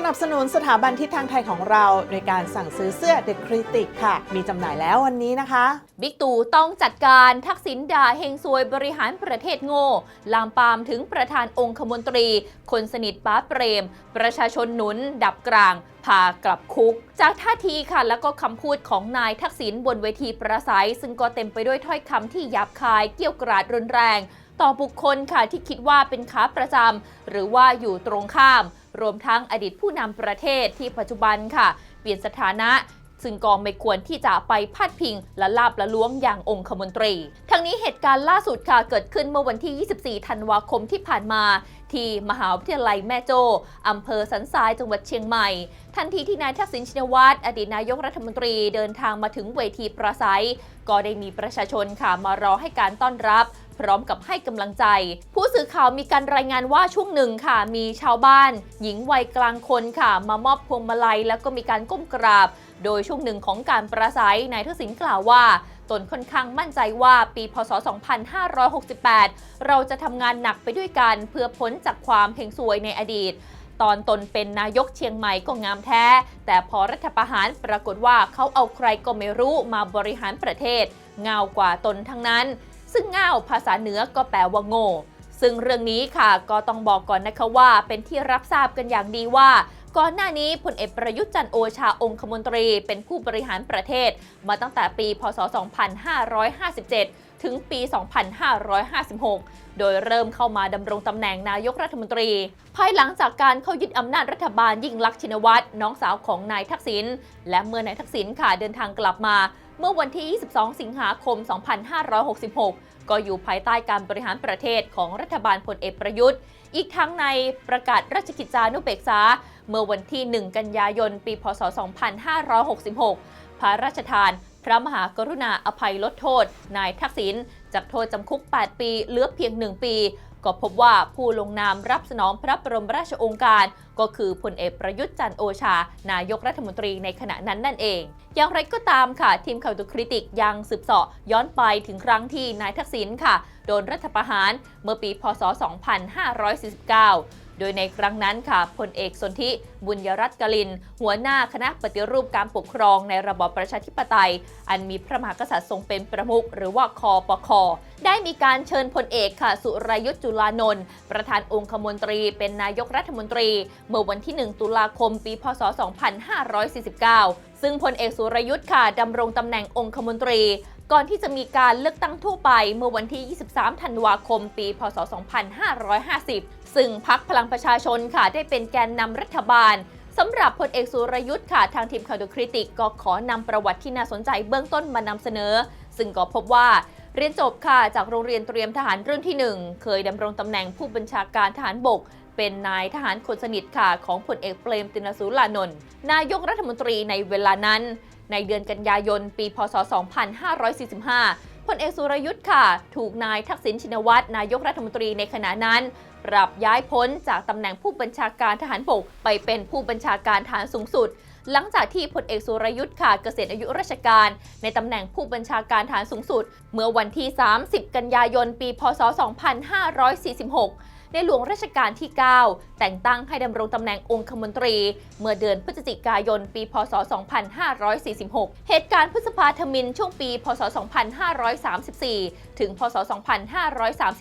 สนับสนุนสถาบันทิศทางไทยของเราโดยการสั่งซื้อเสื้อ The Critic ค่ะ มีจำหน่ายแล้ววันนี้นะคะ บิ๊กตู่ต้องจัดการทักษิณด่าเฮงซวยบริหารประเทศโง่ ลามปามถึงประธานองคมนตรี คนสนิทป้าเปรม ประชาชนหนุน ดับกลาง พากลับคุก จากท่าทีค่ะ แล้วก็คำพูดของนายทักษิณบนเวทีประสัย ซึ่งก็เต็มไปด้วยถ้อยคำที่หยาบคายเกี่ยวกราดรุนแรง ต่อบุคคลค่ะที่คิดว่าเป็นค้าประจำหรือว่าอยู่ตรงข้าม รวมทั้งอดีตผู้นำประเทศที่ปัจจุบันค่ะ เปลี่ยนสถานะซึ่งก็ไม่ควรที่จะไปพาดพิง และลาบละล้วงอย่างองคมนตรี ทั้งนี้เหตุการณ์ล่าสุดค่ะเกิดขึ้นเมื่อวันที่ 24 ธันวาคมที่ผ่านมา ที่มหาวิทยาลัยแม่โจ้อำเภอสันทรายจังหวัดเชียงใหม่ ทันทีที่นายทักษิณชินวัตรอดีตนายกรัฐมนตรีเดินทางมาถึงเวทีประสัย ก็ได้มีประชาชนค่ะมารอให้การต้อนรับ พร้อมกับให้กำลังใจ ผู้สื่อข่าวมีการรายงานว่าช่วงหนึ่งค่ะ มีชาวบ้าน หญิงวัยกลางคนค่ะ มามอบพวงมาลัย แล้วก็มีการก้มกราบ โดยช่วงหนึ่งของการประสัยนายทักษิณกล่าวว่าตนค่อนข้างมั่นใจว่าปี พศ 2568 เราจะทำงานหนักไปด้วยกัน เพื่อพ้นจากความเพ่งซวยในอดีต ตอนตนเป็นนายกเชียงใหม่ก็งามแท้ แต่พอรัฐประหารปรากฏว่าเขาเอาใครก็ไม่รู้มาบริหารประเทศ เงากว่าตนทั้งนั้น ซึ่งง่าวภาษาเหนือก็แปลว่าโง่ซึ่งเรื่องนี้ค่ะก็ต้องบอกก่อนนะคะว่า เป็นที่รับทราบกันอย่างดีว่า ก่อนหน้านี้พลเอกประยุทธ์จันโอชาองคมนตรี เป็นผู้บริหารประเทศ มาตั้งแต่ปี พศ 2557 ถึงปี 2556 โดยเริ่มเข้ามาดำรงตำแหน่งนายกรัฐมนตรี ภายหลังจากการเข้ายึดอำนาจรัฐบาลยิ่งลักษณ์ชินวัตรน้องสาวของนายทักษิณและเมื่อนายทักษิณค่ะเดินทางกลับมา เมื่อวันที่ 22 สิงหาคม 2566 ก็อยู่ภายใต้การบริหารประเทศของรัฐบาลพลเอกประยุทธ์ อีกทั้งในประกาศราชกิจจานุเบกษา เมื่อวันที่ 1 กันยายน ปี พศ 2566 พระราชทานพระมหากรุณาอภัยลดโทษ นายทักษิณจากโทษจำคุก 8 ปีเหลือเพียง 1 ปี ก็พบว่าผู้ลงนามรับสนองพระบรมราชโองการ ก็คือพลเอกประยุทธ์จันโอชา นายกรัฐมนตรีในขณะนั้นนั่นเอง อย่างไรก็ตามค่ะ ทีมข่าวตุคริติกยังสืบเสาะย้อนไปถึงครั้งที่นายทักษิณค่ะ โดนรัฐประหารเมื่อปีพศ 2549 โดยในครั้งนั้นค่ะพลเอกสนธิบุญยรัตน์กลิน หัวหน้าคณะปฏิรูปการปกครองในระบอบประชาธิปไตย อันมีพระมหากษัตริย์ทรงเป็นประมุขหรือว่าคอปคอได้มีการเชิญพลเอกค่ะ สุรยุทธ์จุลานนท์ประธานองคมนตรี เป็นนายกรัฐมนตรี เมื่อวันที่ 1 ตุลาคม ปี พศ 2549 ซึ่งพลเอกสุรยุทธ์ค่ะดำรงตำแหน่งองคมนตรี ก่อนที่จะมีการเลือกตั้งทั่วไปเมื่อวันที่ 23 ธันวาคม ปี พศ 2550 ซึ่งพักพลังประชาชนค่ะได้เป็นแกนนำรัฐบาลสำหรับพลเอกสุรยุทธ์ค่ะ ทางทีมข่าวดูคริติกก็ขอนำประวัติที่น่าสนใจเบื้องต้นมานำเสนอ ซึ่งก็พบว่าเรียนจบค่ะจากโรงเรียนเตรียมทหารรุ่นที่ 1 เคยดำรงตำแหน่งผู้บัญชาการทหารบก เป็นนายทหารคนสนิทค่ะของพลเอกเปรมตินสูรานนท์นายกรัฐมนตรีในเวลานั้น ในเดือนกันยายน ปีพศ 2545พลเอกสุรยุทธ์ค่ะ ถูกนายทักษิณชินวัตรนายกรัฐมนตรีในขณะนั้น ปรับย้ายพ้นจากตำแหน่งผู้บัญชาการทหารบกไปเป็นผู้บัญชาการทหารสูงสุด หลังจากที่พลเอกสุรยุทธ์ค่ะ เกษียณอายุราชการ ในตำแหน่งผู้บัญชาการทหารสูงสุด เมื่อวันที่ 30 กันยายน ปี พศ 2546 ในหลวงรัชกาลที่ 9 แต่งตั้งให้ดำรงตำแหน่งองคมนตรี เมื่อเดือนพฤศจิกายน ปี พศ 2546 เหตุการณ์พฤษภาธมินช่วงปี พศ 2534 ถึง พศ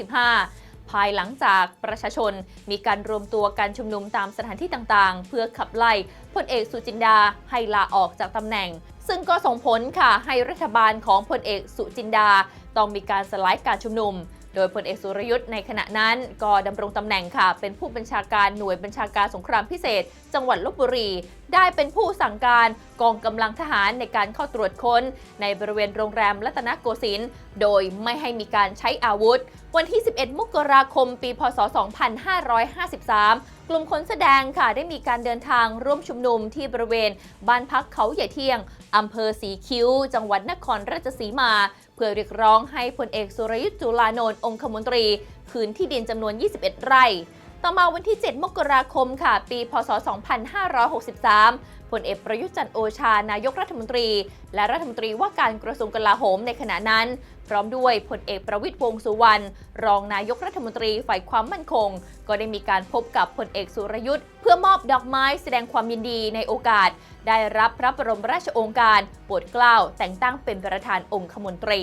2535ภายหลังจากประชาชนมีการรวมตัวการชุมนุมตามสถานที่ต่างๆ เพื่อขับไล่พลเอกสุจินดาให้ลาออกจากตำแหน่ง ซึ่งก็ส่งผลค่ะให้รัฐบาลของพลเอกสุจินดา ต้องมีการสลายการชุมนุม โดยพลเอกสุรยุทธ์ในขณะนั้นก็ดำรงตำแหน่งค่ะ เป็นผู้บัญชาการหน่วยบัญชาการสงครามพิเศษ จังหวัดลบบุรี ได้เป็นผู้สั่งการกองกำลังทหารในการเข้าตรวจค้น ในบริเวณโรงแรมรัตนโกสินทร์โดยไม่ให้มีการใช้อาวุธ วันที่ 11 มกราคม ปี พศ 2553 กลุ่มคนแสดงค่ะได้มีการเดินทางร่วมชุมนุมที่บริเวณบ้านพักเขาใหญ่เที่ยงอำเภอสีคิ้ว จังหวัดนครราชสีมา เพื่อเรียกร้องให้พลเอกสุรยุทธ์จุลานนท์องคมนตรี คืนที่ดินจำนวน 21 ไร่ ต่อมาวันที่ 7 มกราคมค่ะ ปี พศ 2563 พลเอกประยุทธ์จันโอชา นายกรัฐมนตรี และรัฐมนตรีว่าการกระทรวงกลาโหมในขณะนั้น พร้อมด้วยพลเอกประวิตยวงษ์สุวรรณ รองนายกรัฐมนตรีฝ่ายความมั่นคง ก็ได้มีการพบกับพลเอกสุรยุทธ์เพื่อมอบดอกไม้แสดงความยินดีในโอกาส ได้รับพระบรมราชโองการโปรดเกล้าแต่งตั้งเป็นประธานองคมนตรี